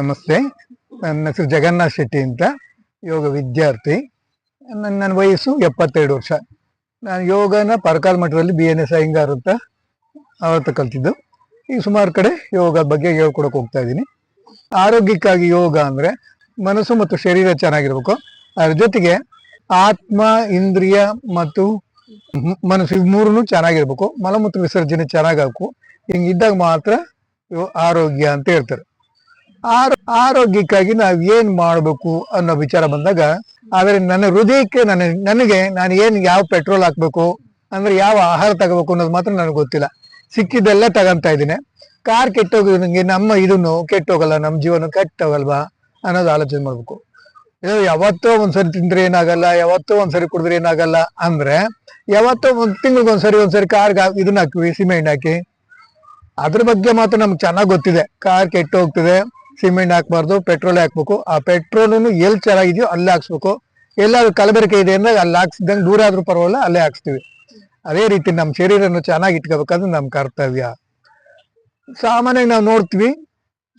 ನಮಸ್ತೆ. ನನ್ನ ಹೆಸರು ಜಗನ್ನಾಥ್ ಶೆಟ್ಟಿ ಅಂತ. ಯೋಗ ವಿದ್ಯಾರ್ಥಿ. ನನ್ನ ನನ್ನ ವಯಸ್ಸು ಎಪ್ಪತ್ತೆರಡು ವರ್ಷ. ನಾನು ಯೋಗನ ಪರಕಾಲ್ ಮಠದಲ್ಲಿ ಬಿ ಎನ್ ಎಸ್ ಅಯ್ಯಂಗಾರ್ ಅಂತ ಅವತ್ತು ಕಲ್ತಿದ್ದು. ಈಗ ಸುಮಾರು ಕಡೆ ಯೋಗ ಬಗ್ಗೆ ಹೇಳ್ಕೊಡಕ್ಕೆ ಹೋಗ್ತಾ ಇದ್ದೀನಿ. ಆರೋಗ್ಯಕ್ಕಾಗಿ ಯೋಗ ಅಂದರೆ ಮನಸ್ಸು ಮತ್ತು ಶರೀರ ಚೆನ್ನಾಗಿರ್ಬೇಕು. ಅದ್ರ ಜೊತೆಗೆ ಆತ್ಮ, ಇಂದ್ರಿಯ ಮತ್ತು ಮನಸ್ಸು ಇವು ಮೂರೂ ಚೆನ್ನಾಗಿರ್ಬೇಕು. ಮಲಮೂತ್ರ ವಿಸರ್ಜನೆ ಚೆನ್ನಾಗಬೇಕು ಹಿಂಗಿದ್ದಾಗ ಮಾತ್ರ ಆರೋಗ್ಯ ಅಂತ ಹೇಳ್ತಾರೆ. ಆರೋ, ಆರೋಗ್ಯಕ್ಕಾಗಿ ನಾವು ಏನ್ ಮಾಡಬೇಕು ಅನ್ನೋ ವಿಚಾರ ಬಂದಾಗ, ಆದರೆ ನನ್ನ ಹೃದಯಕ್ಕೆ ನನ್ನ, ನನಗೆ ನಾನು ಏನು ಯಾವ ಪೆಟ್ರೋಲ್ ಹಾಕ್ಬೇಕು, ಅಂದ್ರೆ ಯಾವ ಆಹಾರ ತಗೋಬೇಕು ಅನ್ನೋದು ಮಾತ್ರ ನನಗೆ ಗೊತ್ತಿಲ್ಲ. ಸಿಕ್ಕಿದ್ದೆಲ್ಲ ತಗೊಂತಾ ಇದ್ದೀನಿ. ಕಾರ್ ಕೆಟ್ಟೋಗಿದಂಗೆ ನಮ್ಮ ಇದನ್ನು ಕೆಟ್ಟೋಗಲ್ಲ ನಮ್ಮ ಜೀವನ ಕೆಟ್ಟೋಗಲ್ವಾ ಅನ್ನೋದು ಆಲೋಚನೆ ಮಾಡ್ಬೇಕು. ಯಾವತ್ತೋ ಒಂದ್ಸರಿ ತಿಂದ್ರೆ ಏನಾಗಲ್ಲ, ಯಾವತ್ತೋ ಒಂದ್ಸರಿ ಕುಡಿದ್ರೆ ಏನಾಗಲ್ಲ, ಅಂದ್ರೆ ಯಾವತ್ತೋ ಒಂದ್ ತಿಂಗಳಿಗೆ ಒಂದ್ಸರಿ ಒಂದ್ಸರಿ ಕಾರ್ಗೆ ಇದನ್ನ ಹಾಕ್ವಿ, ಸಿಮೆಂಟ್ ಹಾಕಿ. ಅದ್ರ ಬಗ್ಗೆ ಮಾತ್ರ ನಮ್ಗೆ ಚೆನ್ನಾಗಿ ಗೊತ್ತಿದೆ. ಕಾರ್ ಕೆಟ್ಟು ಹೋಗ್ತಿದೆ ಸಿಮೆಂಟ್ ಹಾಕ್ಬಾರ್ದು, ಪೆಟ್ರೋಲ್ ಹಾಕ್ಬೇಕು. ಆ ಪೆಟ್ರೋಲ್ ಎಲ್ಲಿ ಚೆನ್ನಾಗಿದೆಯೋ ಅಲ್ಲೇ ಹಾಕ್ಸ್ಬೇಕು. ಎಲ್ಲಾದ್ರೂ ಕಲಬೆರಕೆ ಇದೆ ಅಂದ್ರೆ ಅಲ್ಲಿ ಹಾಕ್ಸಿದಂಗೆ ದೂರ ಆದ್ರೂ ಪರವಾಗಿಲ್ಲ, ಅಲ್ಲೇ ಹಾಕ್ಸ್ತೀವಿ. ಅದೇ ರೀತಿ ನಮ್ಮ ಶರೀರನ ಚೆನ್ನಾಗಿ ಇಟ್ಕೋಬೇಕಂದ್ರೆ ನಮ್ಮ ಕರ್ತವ್ಯ. ಸಾಮಾನ್ಯವಾಗಿ ನಾವು ನೋಡ್ತೀವಿ,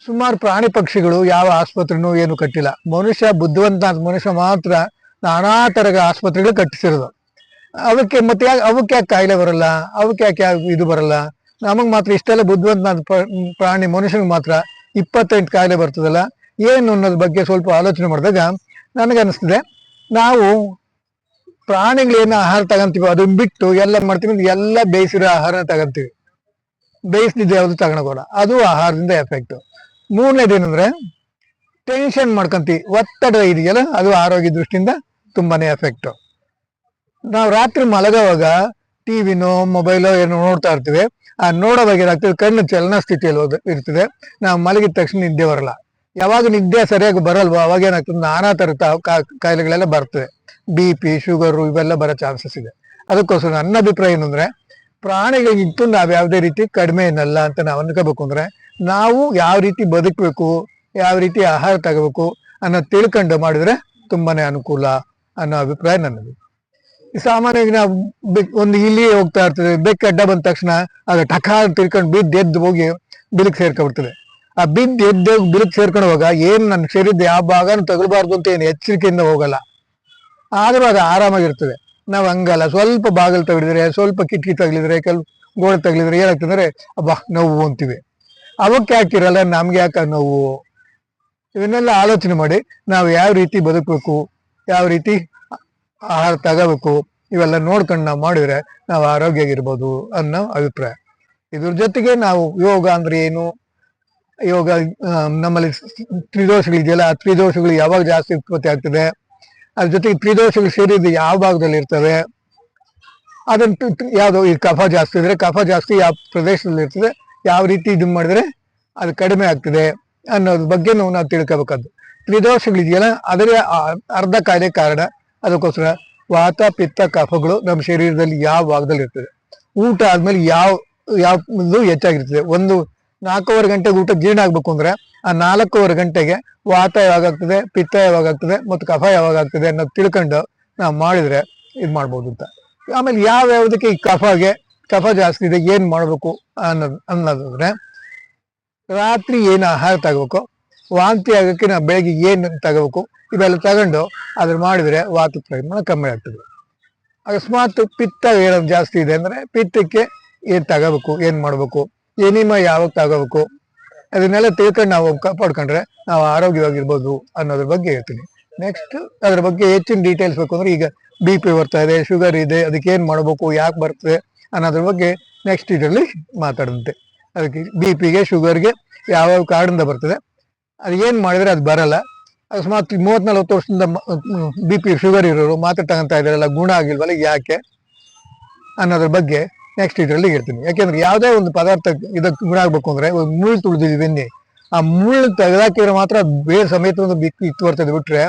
ಸುಮಾರು ಪ್ರಾಣಿ ಪಕ್ಷಿಗಳು ಯಾವ ಆಸ್ಪತ್ರೆನೂ ಏನು ಕಟ್ಟಿಲ್ಲ. ಮನುಷ್ಯ ಬುದ್ಧಿವಂತ ಮನುಷ್ಯ ಮಾತ್ರ ನಾನಾ ತರಗ ಆಸ್ಪತ್ರೆಗಳು ಕಟ್ಟಿಸಿರೋದು. ಅವಕ್ಕೆ ಮತ್ತೆ ಯಾಕೆ, ಅವಕ್ಕೆ ಯಾಕೆ ಕಾಯಿಲೆ ಬರಲ್ಲ, ಅವಕ್ಕೆ ಯಾಕೆ ಇದು ಬರಲ್ಲ? ನಮಗೆ ಮಾತ್ರ ಇಷ್ಟೆಲ್ಲ ಬುದ್ಧಿವಂತ ಪ್ರಾಣಿ ಮನುಷ್ಯನಿಗೆ ಮಾತ್ರ ಇಪ್ಪತ್ತೆಂಟು ಕಾಯಿಲೆ ಬರ್ತದಲ್ಲ, ಏನು ಅನ್ನೋದ್ರ ಬಗ್ಗೆ ಸ್ವಲ್ಪ ಆಲೋಚನೆ ಮಾಡಿದಾಗ ನನಗನ್ನಿಸ್ತದೆ, ನಾವು ಪ್ರಾಣಿಗಳೇನು ಆಹಾರ ತಗೊಂತೀವಿ ಅದನ್ನ ಬಿಟ್ಟು ಎಲ್ಲ ಮಾಡ್ತೀವಿ ಎಲ್ಲ ಬೇಯಿಸಿರೋ ಆಹಾರ ತಗೊಂತೀವಿ. ಬೇಯಿಸ್ದಿದ್ದು ಯಾವುದು ತಗೊಳಕೋಲ್ಲ ಅದು ಆಹಾರದಿಂದ ಎಫೆಕ್ಟ್ ಮೂರನೇದೇನಂದ್ರೆ ಟೆನ್ಷನ್ ಮಾಡ್ಕೊಂತೀವಿ, ಒತ್ತಡ ಇದೆಯಲ್ಲ, ಅದು ಆರೋಗ್ಯ ದೃಷ್ಟಿಯಿಂದ ತುಂಬಾನೇ ಎಫೆಕ್ಟ್ ನಾವು ರಾತ್ರಿ ಮಲಗುವಾಗ ಟಿವಿನೋ ಮೊಬೈಲೋ ಏನೋ ನೋಡ್ತಾ ಇರ್ತೀವಿ ಏನಾಗ್ತದೆ ಕಣ್ಣು ಚಲನ ಸ್ಥಿತಿಯಲ್ಲಿ ಇರ್ತದೆ. ನಾವು ಮಲಗಿದ ತಕ್ಷಣ ನಿದ್ದೆ ಬರಲ್ಲ. ಯಾವಾಗ ನಿದ್ದೆ ಸರಿಯಾಗಿ ಬರಲ್ವೋ, ಅವಾಗ ಏನಾಗ್ತದೆ? ನಾನಾ ಥರದ ಕಾಯಿಲೆಗಳೆಲ್ಲ ಬರ್ತದೆ. ಬಿ ಪಿ ಶುಗರು ಇವೆಲ್ಲ ಬರೋ ಚಾನ್ಸಸ್ ಇದೆ. ಅದಕ್ಕೋಸ್ಕರ ನನ್ನ ಅಭಿಪ್ರಾಯ ಏನಂದ್ರೆ ಇತ್ತು ನಾವು ಯಾವುದೇ ರೀತಿ ಕಡಿಮೆ ಏನಲ್ಲ ಅಂತ ನಾವು ಅನ್ಕೋಬೇಕು ಅಂದ್ರೆ, ನಾವು ಯಾವ ರೀತಿ ಬದುಕಬೇಕು, ಯಾವ ರೀತಿ ಆಹಾರ ತಗೋಬೇಕು ಅನ್ನೋದು ತಿಳ್ಕೊಂಡು ಮಾಡಿದ್ರೆ ತುಂಬಾನೇ ಅನುಕೂಲ ಅನ್ನೋ ಅಭಿಪ್ರಾಯ ನನ್ನದು. ಸಾಮಾನ್ಯವಾಗಿ ನಾವು ಬೆಕ್- ಒಂದು ಇಲ್ಲಿ ಹೋಗ್ತಾ ಇರ್ತದೆ, ಬೆಕ್ಕ ಅಡ್ಡ ಬಂದ ತಕ್ಷಣ ಆಗ ಅಂತ ತಿಳ್ಕೊಂಡು ಬಿದ್ದು ಎದ್ದು ಹೋಗಿ ಬಿಲಕ್ ಸೇರ್ಕೊಂಡ್ಬಿಡ್ತದೆ. ಆ ಬಿದ್ದು ಎದ್ದು ಬಿಲಕ್ ಸೇರ್ಕೊಂಡು ಹೋಗ ಏನ್ ನನ್ನ ಶರೀರದ ಯಾವ ಭಾಗನೂ ತಗಲ್ಬಾರ್ದು ಅಂತ ಏನು ಎಚ್ಚರಿಕೆಯಿಂದ ಹೋಗಲ್ಲ. ಆದರೂ ಅದು ಆರಾಮಾಗಿರ್ತದೆ. ನಾವು ಹಂಗಲ್ಲ, ಸ್ವಲ್ಪ ಬಾಗಿಲು ತಗಲಿದ್ರೆ, ಸ್ವಲ್ಪ ಕಿಟಕಿ ತಗಲಿದ್ರೆ ಕೆಲವು ಗೋಡೆ ತಗಲಿದ್ರೆ ಏನಾಗ್ತಂದ್ರೆ ಅಬ್ಬಾ, ನೋವು ಅಂತೀವಿ. ಅವಕ್ಕೆ ಯಾಕಿರಲ್ಲ ನಮ್ಗೆ ಯಾಕೆ ನೋವು? ಇವನ್ನೆಲ್ಲ ಆಲೋಚನೆ ಮಾಡಿ, ನಾವು ಯಾವ ರೀತಿ ಬದುಕಬೇಕು, ಯಾವ ರೀತಿ ಆಹಾರ ತಗೋಬೇಕು, ಇವೆಲ್ಲ ನೋಡ್ಕೊಂಡು ನಾವು ಮಾಡಿದ್ರೆ ನಾವು ಆರೋಗ್ಯವಾಗಿರ್ಬೋದು ಅನ್ನೋ ಅಭಿಪ್ರಾಯ. ಇದ್ರ ಜೊತೆಗೆ ನಾವು ಯೋಗ ಅಂದ್ರೆ ಏನು? ಯೋಗ ನಮ್ಮಲ್ಲಿ ತ್ರಿದೋಷಗಳಿದೆಯಲ್ಲ, ಆ ತ್ರಿದೋಷಗಳು ಯಾವಾಗ ಜಾಸ್ತಿ ಉತ್ಪತ್ತಿ ಆಗ್ತದೆ? ಅದ್ರ ಜೊತೆಗೆ ತ್ರಿದೋಷಗಳು ಸೇರಿದ್ದು ಯಾವ ಭಾಗದಲ್ಲಿ ಇರ್ತವೆ? ಅದನ್ನ ಯಾವುದು ಈ ಕಫ ಜಾಸ್ತಿ ಇದ್ರೆ ಕಫ ಜಾಸ್ತಿ ಯಾವ ಪ್ರದೇಶದಲ್ಲಿ ಇರ್ತದೆ, ಯಾವ ರೀತಿ ಇದು ಮಾಡಿದ್ರೆ ಅದು ಕಡಿಮೆ ಆಗ್ತದೆ ಅನ್ನೋದ್ರ ಬಗ್ಗೆ ನಾವು ತಿಳ್ಕೋಬೇಕಾದ್ದು. ತ್ರಿದೋಷಗಳಿದೆಯಲ್ಲ, ಅದರ ಅರ್ಧ ಕಾರ್ಯ ಕಾರಣ ಅದಕ್ಕೋಸ್ಕರ ವಾತ, ಪಿತ್ತ, ಕಫಗಳು ನಮ್ಮ ಶರೀರದಲ್ಲಿ ಯಾವ ಭಾಗದಲ್ಲಿ ಇರ್ತದೆ. ಊಟ ಆದ್ಮೇಲೆ ಯಾವ ಯಾವ ಹೆಚ್ಚಾಗಿರ್ತದೆ. ಒಂದು ನಾಲ್ಕೂವರೆ ಗಂಟೆಗೆ ಊಟ ಜೀರ್ಣ ಆಗ್ಬೇಕು ಅಂದ್ರೆ ಆ ನಾಲ್ಕೂವರೆ ಗಂಟೆಗೆ ವಾತ ಯಾವಾಗ ಆಗ್ತದೆ, ಪಿತ್ತ ಯಾವಾಗ ಆಗ್ತದೆ ಮತ್ತು ಕಫ ಯಾವಾಗ ಆಗ್ತದೆ ಅನ್ನೋದು ತಿಳ್ಕೊಂಡು ನಾವು ಮಾಡಿದ್ರೆ ಇದು ಮಾಡ್ಬೋದು ಅಂತ. ಆಮೇಲೆ ಯಾವ ಯಾವ್ದಕ್ಕೆ ಈ ಕಫಗೆ, ಕಫ ಜಾಸ್ತಿ ಇದೆ, ಏನ್ ಮಾಡ್ಬೇಕು ಅನ್ನೋದು, ಅನ್ನೋದಾದ್ರೆ ರಾತ್ರಿ ಏನು ಆಹಾರ ತಗೋಬೇಕು? ವಾಂತಿ ಆಗೋಕ್ಕೆ ನಾವು ಬೆಳಗ್ಗೆ ಏನು ತಗೋಬೇಕು? ಇವೆಲ್ಲ ತಗೊಂಡು ಅದ್ರ ಮಾಡಿದ್ರೆ ವಾತ ಪ್ರಮಾಣ ಕಮ್ಮಿ ಆಗ್ತದೆ. ಅಕಸ್ಮಾತ್ ಪಿತ್ತ ಏನೋ ಜಾಸ್ತಿ ಇದೆ ಅಂದ್ರೆ ಪಿತ್ತಕ್ಕೆ ಏನು ತಗೋಬೇಕು? ಏನು ಮಾಡಬೇಕು? ಎನಿಮ ಯಾವಾಗ ತಗೋಬೇಕು? ಅದನ್ನೆಲ್ಲ ತಿಳ್ಕೊಂಡು ನಾವು ಕಾಪಾಡ್ಕೊಂಡ್ರೆ ನಾವು ಆರೋಗ್ಯವಾಗಿರ್ಬೋದು ಅನ್ನೋದ್ರ ಬಗ್ಗೆ ಹೇಳ್ತೀನಿ. ನೆಕ್ಸ್ಟ್ ಅದ್ರ ಬಗ್ಗೆ ಹೆಚ್ಚಿನ ಡೀಟೇಲ್ಸ್ ಬೇಕು ಅಂದ್ರೆ ಈಗ ಬಿ ಪಿ ಬರ್ತಾ ಇದೆ ಶುಗರ್ ಇದೆ, ಅದಕ್ಕೆ ಏನು ಮಾಡಬೇಕು, ಯಾಕೆ ಬರ್ತದೆ ಅನ್ನೋದ್ರ ಬಗ್ಗೆ ನೆಕ್ಸ್ಟ್ ಇದರಲ್ಲಿ ಮಾತಾಡಂತೆ ಅದಕ್ಕೆ ಬಿ ಪಿಗೆ ಶುಗರ್ಗೆ ಯಾವ ಕಾರಣದಿಂದ ಬರ್ತದೆ? ಅದು ಏನು ಮಾಡಿದರೆ ಅದು ಬರಲ್ಲ. ಅಕಸ್ಮಾತ್ ಮೂವತ್ ನಲ್ವತ್ತು ವರ್ಷದಿಂದ ಬಿ ಪಿ ಶುಗರ್ ಇರೋರು ಮಾತ್ರೆ ತಗೊಂತಾ ಇದ್ದಾರಲ್ಲ ಗುಣ ಆಗಿಲ್ವಲ್ಲ ಯಾಕೆ ಅನ್ನೋದ್ರ ಬಗ್ಗೆ ನೆಕ್ಸ್ಟ್ ಇದರಲ್ಲಿ ಹೇಳ್ತೀನಿ. ಯಾಕೆಂದ್ರೆ ಯಾವುದೇ ಒಂದು ಪದಾರ್ಥ ಇದಕ್ಕೆ ಗುಣ ಆಗ್ಬೇಕು ಅಂದರೆ ಮುಳ್ಳು ತುಳಿದಿದ್ವಿ ಬೆನ್ನಿ. ಆ ಮುಳ್ಳು ತೆಗೆದಾಕಿದ್ರೆ ಮಾತ್ರ ಬೇರೆ ಸಮೇತ ಒಂದು ಬಿಕ್ಕಿ ಇತ್ತು ಬರ್ತದೆ ಬಿಟ್ರೆ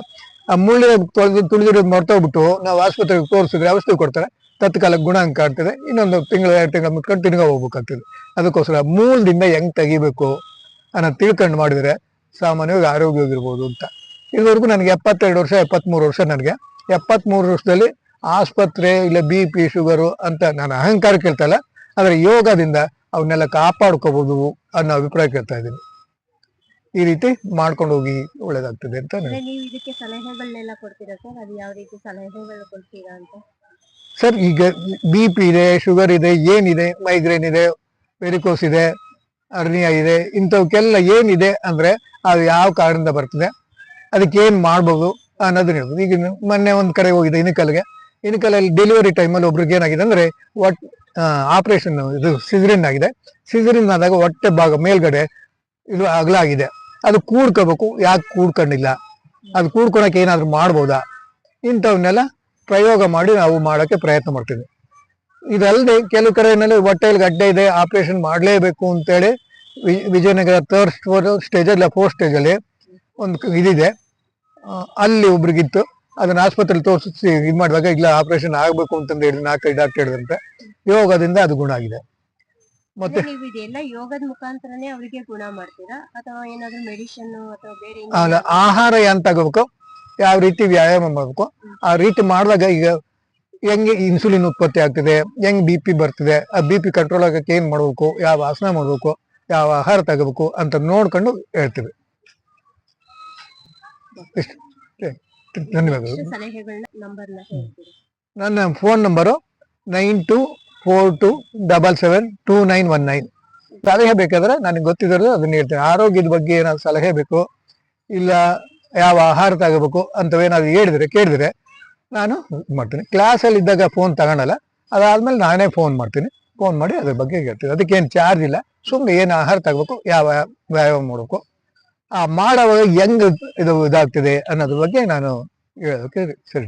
ಆ ಮುಳ್ಳು ತೊಳೆದು ತುಳಿದಿರೋದು ಮರ್ತೋಗ್ಬಿಟ್ಟು ನಾವು ಆಸ್ಪತ್ರೆಗೆ ತೋರಿಸಿದ್ರೆ ಔಷಧಿ ಕೊಡ್ತಾರೆ. ತತ್ಕಾಲಕ್ಕೆ ಗುಣ ಕಾಣ್ತದೆ ಇನ್ನೊಂದು ತಿಂಗಳು, ಎರಡು ತಿಂಗಳು ಮುಟ್ಕೊಂಡು ತಿರ್ಗಾ ಹೋಗ್ಬೇಕಾಗ್ತದೆ. ಅದಕ್ಕೋಸ್ಕರ ಮೂಲದಿಂದ ಹೆಂಗ್ ತೆಗಿಬೇಕು ಅನ್ನೋದು ತಿಳ್ಕೊಂಡು ಮಾಡಿದ್ರೆ ಸಾಮಾನ್ಯವಾಗಿ ಆರೋಗ್ಯವಾಗಿರ್ಬೋದು ಅಂತ. ಇದುವರೆಗೂ ನನಗೆ ಎಪ್ಪತ್ತೆರಡು ವರ್ಷ ಎಪ್ಪತ್ಮೂರು ವರ್ಷ ನನಗೆ. ಎಪ್ಪತ್ಮೂರು ವರ್ಷದಲ್ಲಿ ಆಸ್ಪತ್ರೆ ಇಲ್ಲ ಬಿ ಪಿ ಶುಗರು ಅಂತ ನಾನು ಅಹಂಕಾರ ಕೇಳ್ತಾಯಿಲ್ಲ ಆದರೆ ಯೋಗದಿಂದ ಅವನ್ನೆಲ್ಲ ಕಾಪಾಡ್ಕೋಬೋದು ಅನ್ನೋ ಅಭಿಪ್ರಾಯ ಕೇಳ್ತಾ ಇದ್ದೀನಿ. ಈ ರೀತಿ ಮಾಡ್ಕೊಂಡು ಹೋಗಿ ಒಳ್ಳೇದಾಗ್ತದೆ ಅಂತ ನಾನು- ನೀವು ಇದಕ್ಕೆ ಸಲಹೆಗಳನ್ನೆಲ್ಲ ಕೊಡ್ತೀರಾ ಸರ್? ಅದು ಯಾವ ರೀತಿ ಸಲಹೆಗಳು ಕೊಡ್ತೀರಾ ಅಂತ? ಸರ್ ಈಗ ಬಿ ಪಿ ಇದೆ ಶುಗರ್ ಇದೆ ಏನಿದೆ ಮೈಗ್ರೇನ್ ಇದೆ ವೆರಿಕೋಸ್ ಇದೆ ಅರ್ನಿಯಾ ಇದೆ, ಇಂಥವಕ್ಕೆಲ್ಲ ಏನಿದೆ ಅಂದ್ರೆ ಅದು ಯಾವ ಕಾರಣದಿಂದ ಬರ್ತದೆ, ಅದಕ್ಕೆ ಏನು ಮಾಡ್ಬೋದು ಅನ್ನೋದನ್ನ ಹೇಳ್ಬೋದು. ಈಗ ಮೊನ್ನೆ ಒಂದು ಕಡೆ ಹೋಗಿದೆ ಇನಕಲ್ಗೆ. ಇನಕಲಲ್ಲಿ ಡೆಲಿವರಿ ಟೈಮಲ್ಲಿ ಒಬ್ರಿಗೆ ಏನಾಗಿದೆ ಅಂದ್ರೆ ಒಟ್ ಆಪರೇಷನ್ ಇದು ಸಿಜರಿನ್ ಆಗಿದೆ. ಸಿಜರಿನ್ ಆದಾಗ ಹೊಟ್ಟೆ ಭಾಗ ಮೇಲ್ಗಡೆ ಇದು ಅಗಲ ಆಗಿದೆ. ಅದು ಕೂಡ್ಕೋಬೇಕು, ಯಾಕೆ ಕೂಡ್ಕೊಂಡಿಲ್ಲ? ಅದು ಕೂಡ್ಕೊಳಕ್ಕೆ ಏನಾದ್ರು ಮಾಡ್ಬೋದಾ? ಇಂಥವನ್ನೆಲ್ಲ ಪ್ರಯೋಗ ಮಾಡಿ ನಾವು ಮಾಡೋಕ್ಕೆ ಪ್ರಯತ್ನ ಮಾಡ್ತೀವಿ ಇದಲ್ಲದೆ ಕೆಲವು ಕಡೆಯಲ್ಲಿ ಹೊಟ್ಟೆಯಲ್ಲಿ ಗಡ್ಡೆ ಇದೆ ಆಪರೇಷನ್ ಮಾಡಲೇಬೇಕು ಅಂತೇಳಿ ವಿಜಯನಗರ ತರ್ಡ್ ಫೋರ್ ಸ್ಟೇಜಲ್ಲಿ ಫೋರ್ತ್ ಸ್ಟೇಜಲ್ಲಿ ಒಂದು ಇದಿದೆ. ಅಲ್ಲಿ ಒಬ್ರಿಗಿತ್ತು. ಅದನ್ನ ಆಸ್ಪತ್ರೆಯಲ್ಲಿ ತೋರಿಸಿ ಇದು ಮಾಡುವಾಗ ಇಲ್ಲ ಆಪರೇಷನ್ ಆಗಬೇಕು ಅಂತಂದು ಹೇಳಿದ್ರು ನಾಲ್ಕೈದು ಡಾಕ್ಟರ್ ಹೇಳಿದಂತೆ ಯೋಗದಿಂದ ಅದು ಗುಣ ಆಗಿದೆ. ಮತ್ತೆ ಯೋಗದ ಮುಖಾಂತರನೇ ಅವರಿಗೆ ಗುಣ ಮಾಡ್ತೀರಾ? ಅಥವಾ ಏನಾದ್ರು ಮೆಡಿಷನ್ ಅಥವಾ ಬೇರೆ ಇನ್ನೇನಾದ್ರು- ಆಹಾರ ಏನ್ ತಗೋಬೇಕು ಯಾವ ರೀತಿ ವ್ಯಾಯಾಮ ಮಾಡಬೇಕು? ಆ ರೀತಿ ಮಾಡಿದಾಗ ಈಗ ಹೆಂಗೆ ಇನ್ಸುಲಿನ್ ಉತ್ಪತ್ತಿ ಆಗ್ತಿದೆ ಹೆಂಗ್ ಬಿ ಪಿ ಬರ್ತಿದೆ ಆ ಬಿ ಪಿ ಕಂಟ್ರೋಲ್ ಆಗಕ್ಕೆ ಏನ್ ಮಾಡ್ಬೇಕು ಯಾವ ಆಸನ ಮಾಡ್ಬೇಕು ಯಾವ ಆಹಾರ ತಗೋಬೇಕು ಅಂತ ನೋಡ್ಕೊಂಡು ಹೇಳ್ತೀವಿ. ಧನ್ಯವಾದಗಳು. ನನ್ನ phone number nine two four two double seven two nine one nine. ಸಲಹೆ ಬೇಕಾದ್ರೆ ನನಗೆ ಗೊತ್ತಿದ್ರೆ ಅದನ್ನ ಹೇಳ್ತೇನೆ. ಆರೋಗ್ಯದ ಬಗ್ಗೆ ಏನಾದ್ರು ಸಲಹೆ ಬೇಕು ಇಲ್ಲ ಯಾವ ಆಹಾರ ತಗೋಬೇಕು ಅಂತವೇನಾದ್ರು ಹೇಳಿದ್ರೆ ಕೇಳಿದ್ರೆ ನಾನು ಮಾಡ್ತೀನಿ. ಕ್ಲಾಸಲ್ಲಿ ಇದ್ದಾಗ ಫೋನ್ ತಗೊಳಲ್ಲ ಅದಾದ್ಮೇಲೆ ನಾನೇ ಫೋನ್ ಮಾಡ್ತೀನಿ. ಫೋನ್ ಮಾಡಿ ಅದ್ರ ಬಗ್ಗೆ ಹೇಳ್ತೀನಿ. ಅದಕ್ಕೇನು ಚಾರ್ಜ್ ಇಲ್ಲ. ಸುಮ್ಮನೆ ಏನು ಆಹಾರ ತಗೋಬೇಕು, ಯಾವ ವ್ಯಾಯಾಮ ಮಾಡಬೇಕು. ಆ ಮಾಡೋವಾಗ ಹೆಂಗ್ ಇದು ಇದಾಗ್ತಿದೆ ಅನ್ನೋದ್ರ ಬಗ್ಗೆ ನಾನು ಹೇಳೋಕೆ ಸರಿ